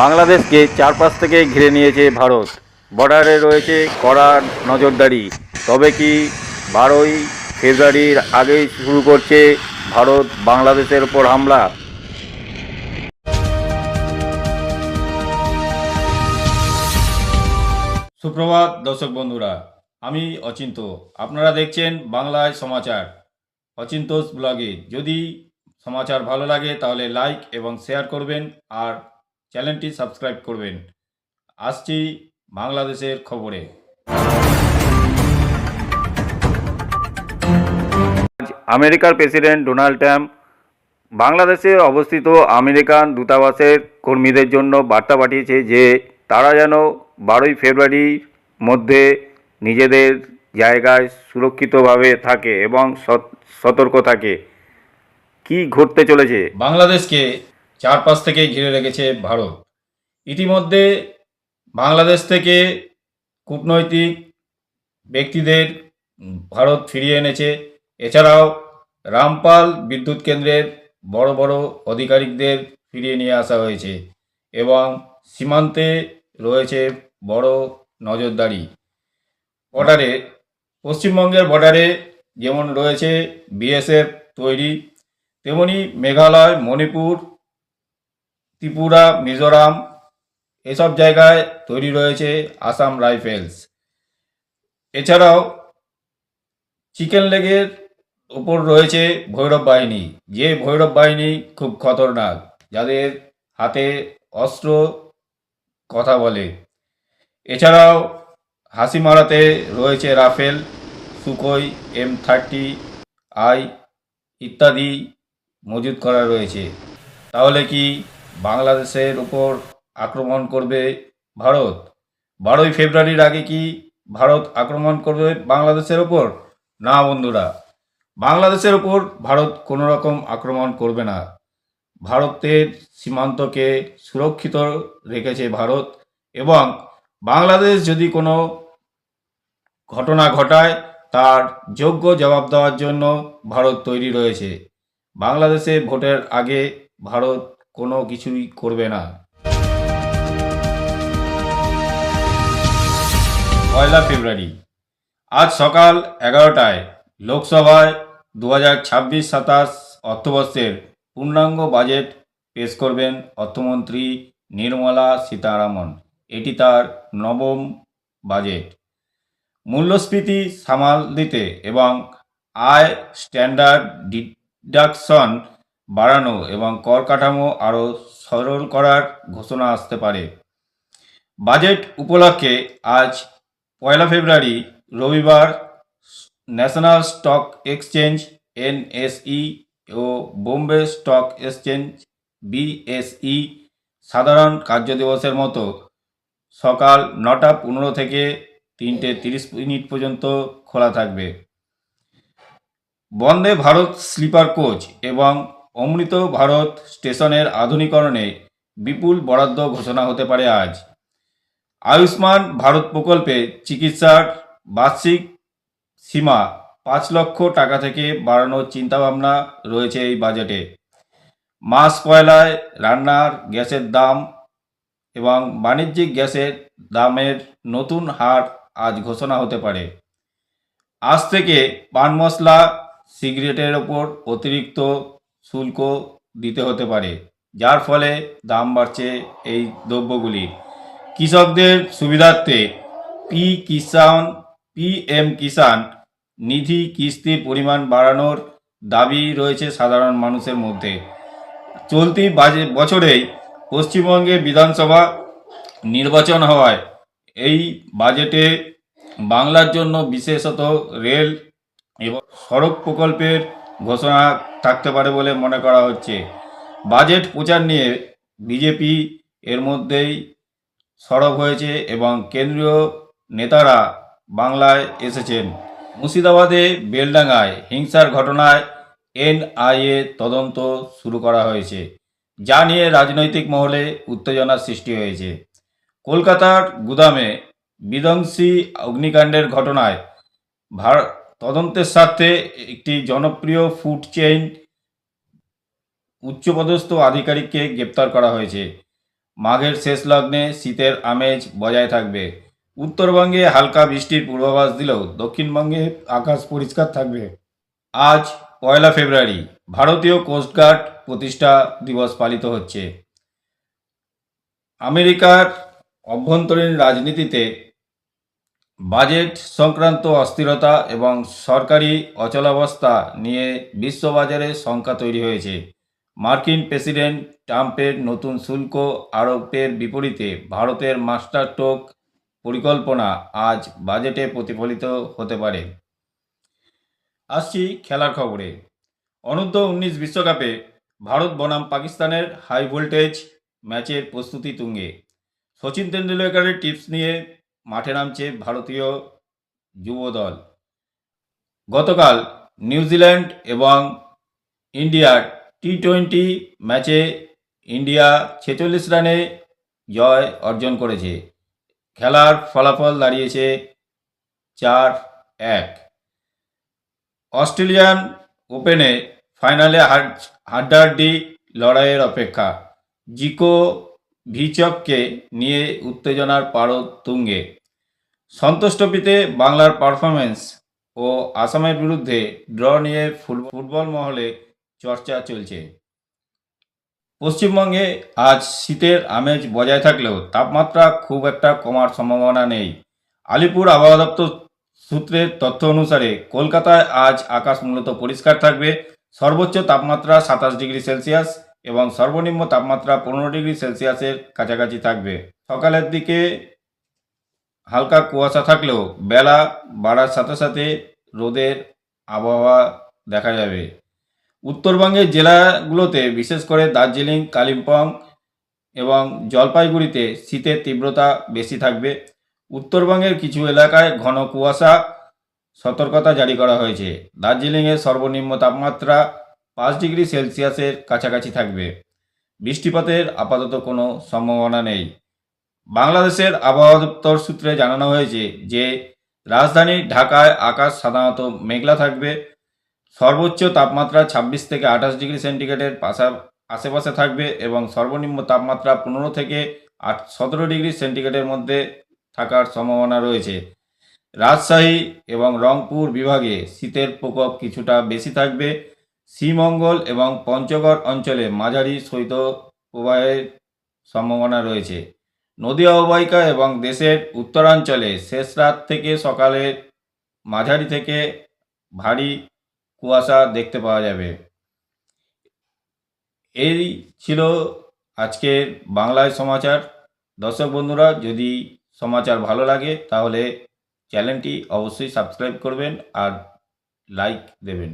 বাংলাদেশকে চারপাশ থেকে ঘিরে নিয়েছে ভারত। বর্ডারে রয়েছে কড়া নজরদারি। তবে কি বারোই ফেব্রুয়ারির আগেই শুরু করছে ভারত বাংলাদেশের ওপর হামলা? সুপ্রভাত দর্শক বন্ধুরা, আমি অচিন্ত। আপনারা দেখছেন বাংলায় সমাচার। অচিন্তোষ ব্লগে। যদি সমাচার ভালো লাগে তাহলে লাইক এবং শেয়ার করবেন আর চ্যানেলটি সাবস্ক্রাইব করবেন। আসছি বাংলাদেশের খবরে। আমেরিকার প্রেসিডেন্ট ডোনাল্ড ট্রাম্প বাংলাদেশে অবস্থিত আমেরিকান দূতাবাসের কর্মীদের জন্য বার্তা পাঠিয়েছে যে তারা যেন বারোই ফেব্রুয়ারির মধ্যে নিজেদের জায়গায় সুরক্ষিতভাবে থাকে এবং সত- সতর্ক থাকে। কি ঘটতে চলেছে? বাংলাদেশকে চারপাশ থেকে ঘিরে রেখেছে ভারত। ইতিমধ্যে বাংলাদেশ থেকে কূটনৈতিক ব্যক্তিদের ভারত ফিরিয়ে এনেছে। এছাড়াও রামপাল বিদ্যুৎ কেন্দ্রের বড় বড় আধিকারিকদের ফিরিয়ে নিয়ে আসা হয়েছে এবং সীমান্তে রয়েছে বড় নজরদারি। বর্ডারে, পশ্চিমবঙ্গের বর্ডারে যেমন রয়েছে বিএসএফ তৈরি, তেমনি মেঘালয়, মণিপুর ত্রিপুরা, মিজোরাম, এসব জায়গায় তৈরি রয়েছে আসাম রাইফেলস। এছাড়াও চিকেন লেগের ওপর রয়েছে ভৈরব বাহিনী। যে ভৈরব বাহিনী খুব খতরনাক, যাদের হাতে অস্ত্র কথা বলে। এছাড়াও হাসিমারাতে রয়েছে Rafale, Sukhoi, M thirty I ইত্যাদি মজুত করা রয়েছে। তাহলে কি বাংলাদেশের উপর আক্রমণ করবে ভারত। বারোই ফেব্রুয়ারির আগে কি ভারত আক্রমণ করবে বাংলাদেশের ওপর না বন্ধুরা, বাংলাদেশের ওপর ভারত কোনো রকম আক্রমণ করবে না। ভারতের সীমান্তকে সুরক্ষিত রেখেছে ভারত এবং বাংলাদেশ যদি কোনো ঘটনা ঘটায়, তার যোগ্য জবাব দেওয়ার জন্য ভারত তৈরি রয়েছে। বাংলাদেশে ভোটের আগে ভারত কোনো কিছুই করবে না। পয়লা ফেব্রুয়ারি, আজ সকাল এগারোটায় লোকসভায় দু হাজার ছাব্বিশ সাতাশ অর্থবর্ষের পূর্ণাঙ্গ বাজেট পেশ করবেন অর্থমন্ত্রী নির্মলা সীতারামন। এটি তার নবম বাজেট। মূল্যস্ফীতি সামাল দিতে এবং আয় স্ট্যান্ডার্ড ডিডাকশন বাড়ানো এবং কর কাঠামো আরও সরল করার ঘোষণা আসতে পারে। বাজেট উপলক্ষে আজ পয়লা ফেব্রুয়ারি রবিবার ন্যাশনাল স্টক এক্সচেঞ্জ এনএসই ও বোম্বে স্টক এক্সচেঞ্জ বিএসই সাধারণ কার্যদিবসের মতো সকাল নটা পনেরো থেকে তিনটে তিরিশ মিনিট পর্যন্ত খোলা থাকবে। বন্দে ভারত স্লিপার কোচ এবং অমৃত ভারত স্টেশনের আধুনিকরণে বিপুল বরাদ্দ ঘোষণা হতে পারে আজ। আয়ুষ্মান ভারত প্রকল্পে চিকিৎসার বার্ষিক সীমা পাঁচ লক্ষ টাকা থেকে বাড়ানোর চিন্তাভাবনা রয়েছে এই বাজেটে। মাস পয়লায় রান্নার গ্যাসের দাম এবং বাণিজ্যিক গ্যাসের দামের নতুন হার আজ ঘোষণা হতে পারে। আজ থেকে পান মশলা, সিগারেটের ওপর অতিরিক্ত শুল্ক দিতে হতে পারে, যার ফলে দাম বাড়ছে এই দ্রব্যগুলির। কৃষকদের সুবিধার্থে পি কিষান পিএম কিষাণ নিধি কিস্তির পরিমাণ বাড়ানোর দাবি রয়েছে সাধারণ মানুষের মধ্যে। চলতি বাজে বছরেই পশ্চিমবঙ্গে বিধানসভা নির্বাচন হওয়ায় এই বাজেটে বাংলার জন্য বিশেষত রেল এবং সড়ক প্রকল্পের ঘোষণা থাকতে পারে বলে মনে করা হচ্ছে। বাজেট প্রচার নিয়ে বিজেপি এর মধ্যেই সরব হয়েছে এবং কেন্দ্রীয় নেতারা বাংলায় এসেছেন। মুর্শিদাবাদে বেলডাঙ্গায় হিংসার ঘটনায় এনআইএ তদন্ত শুরু করা হয়েছে, যা নিয়ে রাজনৈতিক মহলে উত্তেজনার সৃষ্টি হয়েছে। কলকাতার গুদামে বিধ্বংসী অগ্নিকাণ্ডের ঘটনায় ভারত তদন্তের স্বার্থে একটি জনপ্রিয় ফুড চেইন উচ্চপদস্থ আধিকারিককে গ্রেপ্তার করা হয়েছে। মাঘের শেষ লগ্নে শীতের আমেজ বজায় থাকবে। উত্তরবঙ্গে হালকা বৃষ্টির পূর্বাভাস দিলেও দক্ষিণবঙ্গে আকাশ পরিষ্কার থাকবে। আজ পয়লা ফেব্রুয়ারি, ভারতীয় কোস্টগার্ড প্রতিষ্ঠা দিবস পালিত হচ্ছে। আমেরিকার অভ্যন্তরীণ রাজনীতিতে বাজেট সংক্রান্ত অস্থিরতা এবং সরকারি অচলাবস্থা নিয়ে বিশ্ববাজারে শঙ্কা তৈরি হয়েছে। মার্কিন প্রেসিডেন্ট ট্রাম্পের নতুন শুল্ক আরোপের বিপরীতে ভারতের মাস্টার টোক পরিকল্পনা আজ বাজেটে প্রতিফলিত হতে পারে। আসছি খেলার খবরে। অনূর্ধ্ব উনিশ বিশ্বকাপে ভারত বনাম পাকিস্তানের হাই ভোল্টেজ ম্যাচের প্রস্তুতি তুঙ্গে। সচিন তেন্ডুলকারের টিপস নিয়ে মাঠে নামছে ভারতীয় যুব দল গতকাল নিউজিল্যান্ড এবং ইন্ডিয়ার টি টোয়েন্টি ম্যাচে ইন্ডিয়া ছেচল্লিশ রানে জয় অর্জন করেছে। খেলার ফলাফল দাঁড়িয়েছে চার এক। অস্ট্রেলিয়ান ওপেনে ফাইনালে হাড- হাড্ডাহাড্ডি লড়াইয়ের অপেক্ষা। জিকো ভিচককে নিয়ে উত্তেজনার পারদ তুঙ্গে। সন্তোষ ট্রফিতে বাংলার পারফরমেন্স ও আসামের বিরুদ্ধে ড্র নিয়ে ফুট- ফুটবল মহলে চর্চা চলছে। পশ্চিমবঙ্গে আজ শীতের আমেজ বজায় থাকলেও তাপমাত্রা খুব একটা কমার সম্ভাবনা নেই। আলিপুর আবহাওয়া দপ্তর সূত্রের তথ্য অনুসারে কলকাতায় আজ আকাশ মূলত পরিষ্কার থাকবে। সর্বোচ্চ তাপমাত্রা সাতাশ ডিগ্রি সেলসিয়াস। এবং সর্বনিম্ন তাপমাত্রা পনেরো ডিগ্রি সেলসিয়াসের কাছাকাছি থাকবে। সকালের দিকে হালকা কুয়াশা থাকলেও বেলা বাড়ার সাথে সাথে রোদের আবহাওয়া দেখা যাবে। উত্তরবঙ্গের জেলাগুলোতে, বিশেষ করে দার্জিলিং, কালিম্পং এবং জলপাইগুড়িতে শীতের তীব্রতা বেশি থাকবে। উত্তরবঙ্গের কিছু এলাকায় ঘন কুয়াশা সতর্কতা জারি করা হয়েছে। দার্জিলিংয়ের সর্বনিম্ন তাপমাত্রা পাঁচ ডিগ্রি সেলসিয়াসের কাছাকাছি থাকবে। বৃষ্টিপাতের আপাতত কোনো সম্ভাবনা নেই। বাংলাদেশের আবহাওয়া দপ্তর সূত্রে জানানো হয়েছে যে, রাজধানী ঢাকায় আকাশ সাধারণত মেঘলা থাকবে। সর্বোচ্চ তাপমাত্রা ছাব্বিশ থেকে আঠাশ ডিগ্রি সেন্টিগ্রেডের পাশা, আশেপাশে থাকবে এবং সর্বনিম্ন তাপমাত্রা পনেরো থেকে আট, সতেরো ডিগ্রি সেন্টিগ্রেডের মধ্যে থাকার সম্ভাবনা রয়েছে। রাজশাহী এবং রংপুর বিভাগে শীতের প্রকোপ কিছুটা বেশি থাকবে। শ্রীমঙ্গল এবং পঞ্চগড় অঞ্চলে মাঝারি শৈত প্রবাহের সম্ভাবনা রয়েছে। নদী অববাহিকা এবং দেশের উত্তরাঞ্চলে শেষ রাত থেকে সকালে মাঝারি থেকে ভারী কুয়াশা দেখতে পাওয়া যাবে। এই ছিল আজকের বাংলায় সমাচার। দর্শক বন্ধুরা, যদি সমাচার ভালো লাগে, তাহলে চ্যানেলটি অবশ্যই সাবস্ক্রাইব করবেন আর লাইক দেবেন।